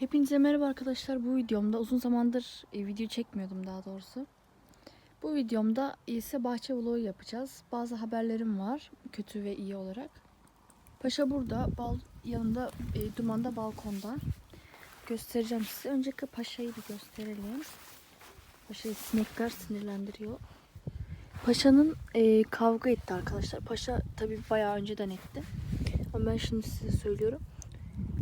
Hepinize merhaba arkadaşlar. Bu videomda uzun zamandır e, video çekmiyordum daha doğrusu. Bu videomda ise bahçe vlogu yapacağız. Bazı haberlerim var kötü ve iyi olarak. Paşa burada, bal yanında e, dumanda balkonda. Göstereceğim size. Önceki paşayı bir gösterelim. Paşayı sinekler sinirlendiriyor. Paşa'nın e, kavga etti arkadaşlar. Paşa tabii bayağı önceden etti. Ama ben şimdi size söylüyorum.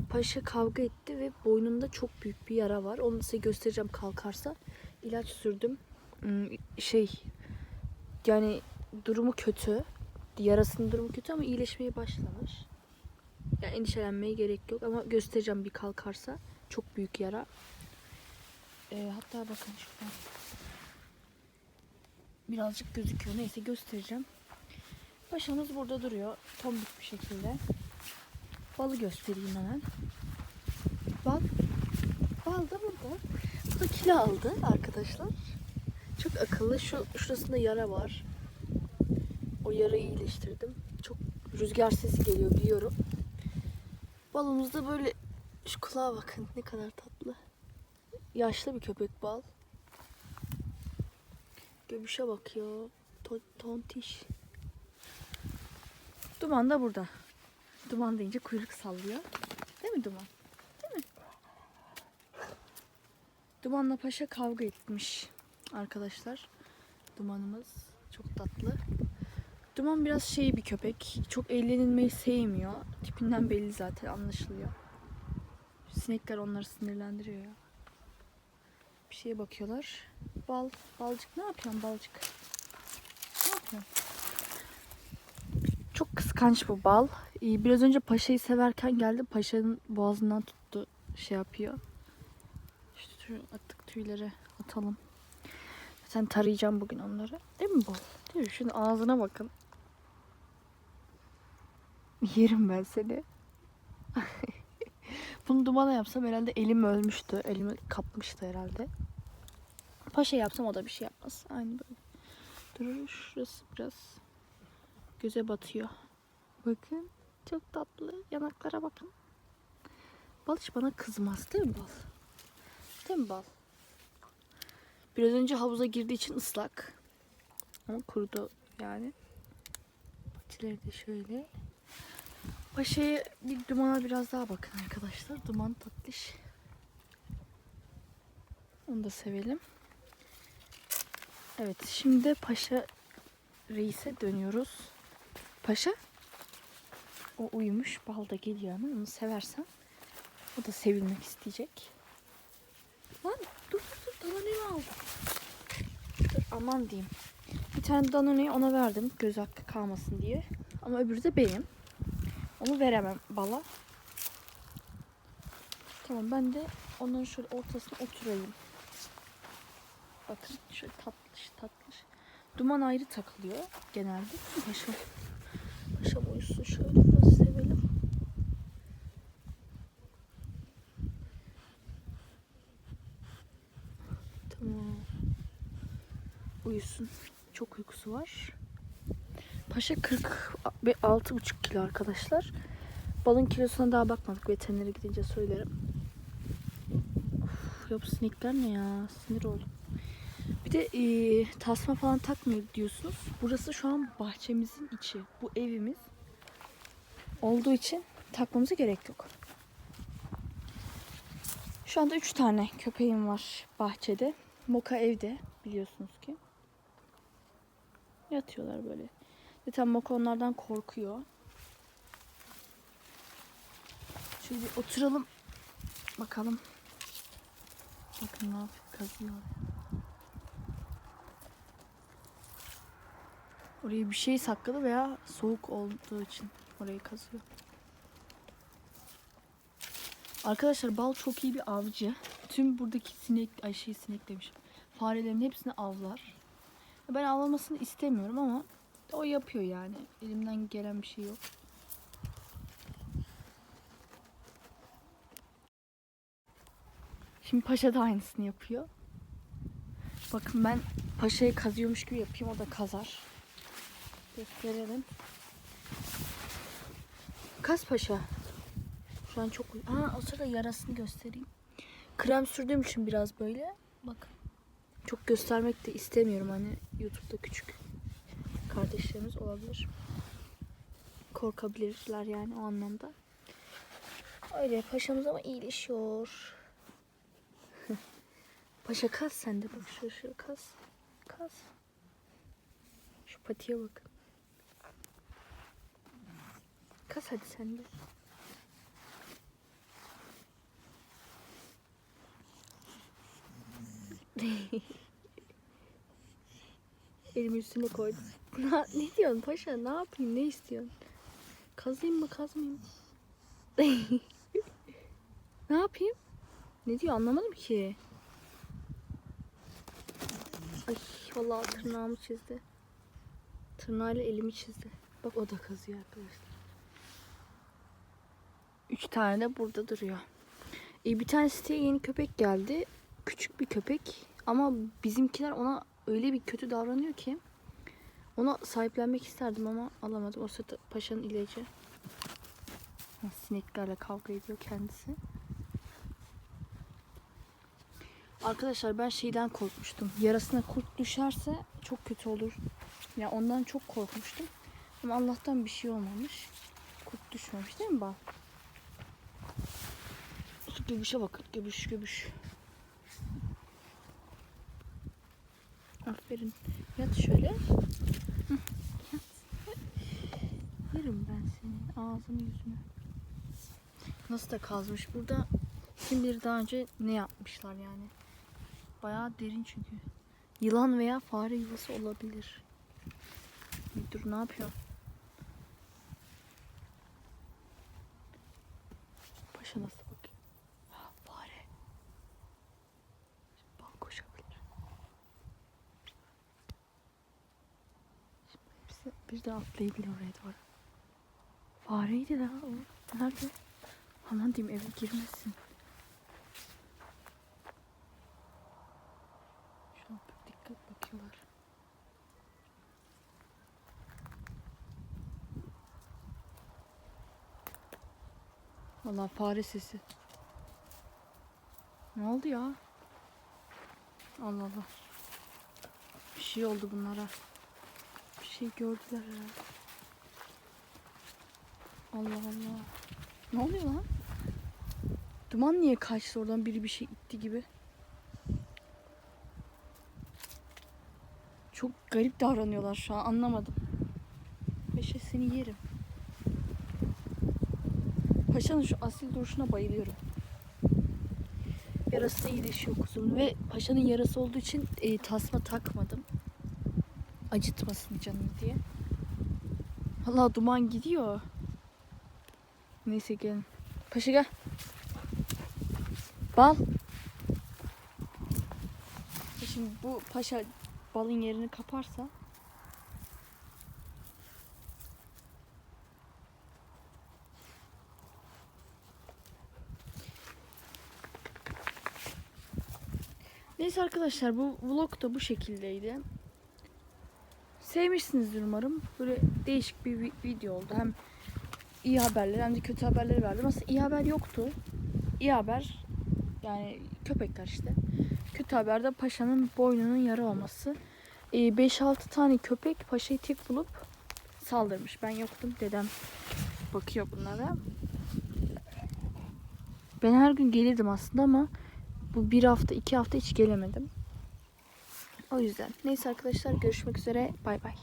Paşa kavga etti ve boynunda çok büyük bir yara var. Onu size göstereceğim kalkarsa. İlaç sürdüm. Hmm, Şey yani durumu kötü. Yarasının durumu kötü ama iyileşmeye başlamış. Yani endişelenmeye gerek yok ama göstereceğim bir kalkarsa. Çok büyük yara. Ee, hatta bakın şuradan. Birazcık gözüküyor. Neyse göstereceğim. Paşamız burada duruyor. Tombik bir şekilde. Balı göstereyim hemen. Bal. Bal da burada. Bu da kilo aldı arkadaşlar. Çok akıllı. Şu şurasında yara var. O yarayı iyileştirdim. Çok rüzgar sesi geliyor biliyorum. Balımız da böyle şu kulağa bakın ne kadar tatlı. Yaşlı bir köpek bal. Göbüşe bakıyor. To- tontiş. Duman da burada. Duman deyince kuyruk sallıyor. Değil mi Duman? Değil mi? Dumanla Paşa kavga etmiş arkadaşlar. Dumanımız çok tatlı. Duman biraz şey bir köpek. Çok eğlenilmeyi sevmiyor. Tipinden belli zaten anlaşılıyor. Sinekler onları sinirlendiriyor ya. Bir şeye bakıyorlar. Bal, balcık ne yapıyorsun balcık? Ne yapıyorsun? Çok kıskanç bu bal. Ee, Biraz önce paşayı severken geldi. Paşanın boğazından tuttu. Şey yapıyor. İşte tüy, attık tüyleri atalım. Sen tarayacağım bugün onları. Değil mi bal? Değil mi? Şunun ağzına bakın. Yerim ben seni. Bunu dumana yapsam herhalde elim ölmüştü. Elimi kapmıştı herhalde. Paşa yapsam o da bir şey yapmaz. Aynı böyle. Durur şurası biraz göze batıyor. Bakın çok tatlı. Yanaklara bakın. Bal hiç bana kızmaz değil mi bal? Değil mi bal? Biraz önce havuza girdiği için ıslak. Ama kurudu yani. Patileri de şöyle. Paşa'ya bir dumana biraz daha bakın arkadaşlar. Duman tatlış. Onu da sevelim. Evet şimdi Paşa Reis'e dönüyoruz. Paşa o uyumuş. Bal da geliyor ama onu seversen o da sevilmek isteyecek. Lan dur dur dur Danone'yi aldım. Dur aman diyeyim. Bir tane Danone'yi ona verdim göz hakkı kalmasın diye. Ama öbürü de benim. Onu veremem bala. Tamam ben de onların şöyle ortasına oturayım. Bakın şöyle tatlış tatlış. Duman ayrı takılıyor genelde. Paşam, paşam uyusun şöyle biraz sevelim. Tamam. Uyusun. Çok uykusu var. Paşa 46,5 kilo arkadaşlar. Balın kilosuna daha bakmadık. Veterinere gidince söylerim. Of, ya bu sinekler ne ya? Sinir oldum. Bir de e, tasma falan takmıyor diyorsunuz. Burası şu an bahçemizin içi. Bu evimiz olduğu için takmamıza gerek yok. Şu anda 3 tane köpeğim var bahçede. Moka evde biliyorsunuz ki. Yatıyorlar böyle. Zaten Moka onlardan korkuyor. Şöyle oturalım. Bakalım. Bakın ne yapıyor. Kazıyor. Oraya bir şey sakladı veya soğuk olduğu için orayı kazıyor. Arkadaşlar bal çok iyi bir avcı. Tüm buradaki sinek, ay şey sinek demişim. Farelerin hepsini avlar. Ben avlamasını istemiyorum ama o yapıyor yani. Elimden gelen bir şey yok. Şimdi Paşa da aynısını yapıyor. Bakın ben Paşa'yı kazıyormuş gibi yapayım. O da kazar. Gösterelim. Kaz Paşa. Şu an çok... Aa o sırada yarasını göstereyim. Krem sürdüğüm için biraz böyle. Bak. Çok göstermek de istemiyorum hani YouTube'da küçük kardeşlerimiz olabilir. Korkabilirler yani o anlamda. Öyle paşamız ama iyileşiyor. Paşa kas sen de bak şu şu kas. Kas. Şu patiye bak. Kas hadi sen de. Elimi üstüne koydum. Na- ne diyorsun paşa? Ne yapayım? Ne istiyorsun? Kazayım mı kazmayayım ne yapayım? Ne diyor anlamadım ki. Ay vallahi tırnağımı çizdi. Tırnağıyla elimi çizdi. Bak o da kazıyor arkadaşlar. Üç tane de burada duruyor. E, bir tane siteye yeni köpek geldi. Küçük bir köpek. Ama bizimkiler ona öyle bir kötü davranıyor ki. Ona sahiplenmek isterdim ama alamadım. O sırada paşanın ilacı. Sineklerle kavga ediyor kendisi. Arkadaşlar ben şeyden korkmuştum. Yarasına kurt düşerse çok kötü olur. Ya ondan çok korkmuştum. Ama Allah'tan bir şey olmamış. Kurt düşmemiş değil mi bal? Göbüşe bakın. Göbüş göbüş. Aferin. Yat şöyle. Yat. Yerim ben senin ağzını yüzünü. Nasıl da kazmış. Burada kim bilir daha önce ne yapmışlar yani. Bayağı derin çünkü. Yılan veya fare yuvası olabilir. Dur ne yapıyor? Paşa nasıl bakıyor? Ha, fare. Bal koşabilir. Hepsi birden atlayabilir oraya doğru. Fareydi la o. Nerede? Aman diyeyim eve girmesin. Şu an dikkat bakıyorlar. Vallahi fare sesi. Ne oldu ya? Allah Allah. Bir şey oldu bunlara. Şey gördüler herhalde. Allah Allah. Ne oluyor lan? Duman niye kaçtı oradan biri bir şey itti gibi. Çok garip davranıyorlar şu an anlamadım. Paşa seni yerim. Paşanın şu asil duruşuna bayılıyorum. Yarası iyileşiyor kuzum ve paşanın yarası olduğu için e, tasma takmadım. Acıtmasın canını diye. Valla duman gidiyor. Neyse gelin. Paşa gel. Bal. Şimdi bu paşa balın yerini kaparsa Neyse arkadaşlar bu vlog da bu şekildeydi. Sevmişsinizdir umarım. Böyle değişik bir vi- video oldu. Hem iyi haberler hem de kötü haberleri verdim. Aslında iyi haber yoktu. İyi haber yani köpekler işte. Kötü haber de paşanın boynunun yara olması. Ee, 5-6 tane köpek paşayı tek bulup saldırmış. Ben yoktum. Dedem bakıyor bunlara. Ben her gün gelirdim aslında ama bu bir hafta iki hafta hiç gelemedim. O yüzden. Neyse arkadaşlar görüşmek üzere. Bay bay.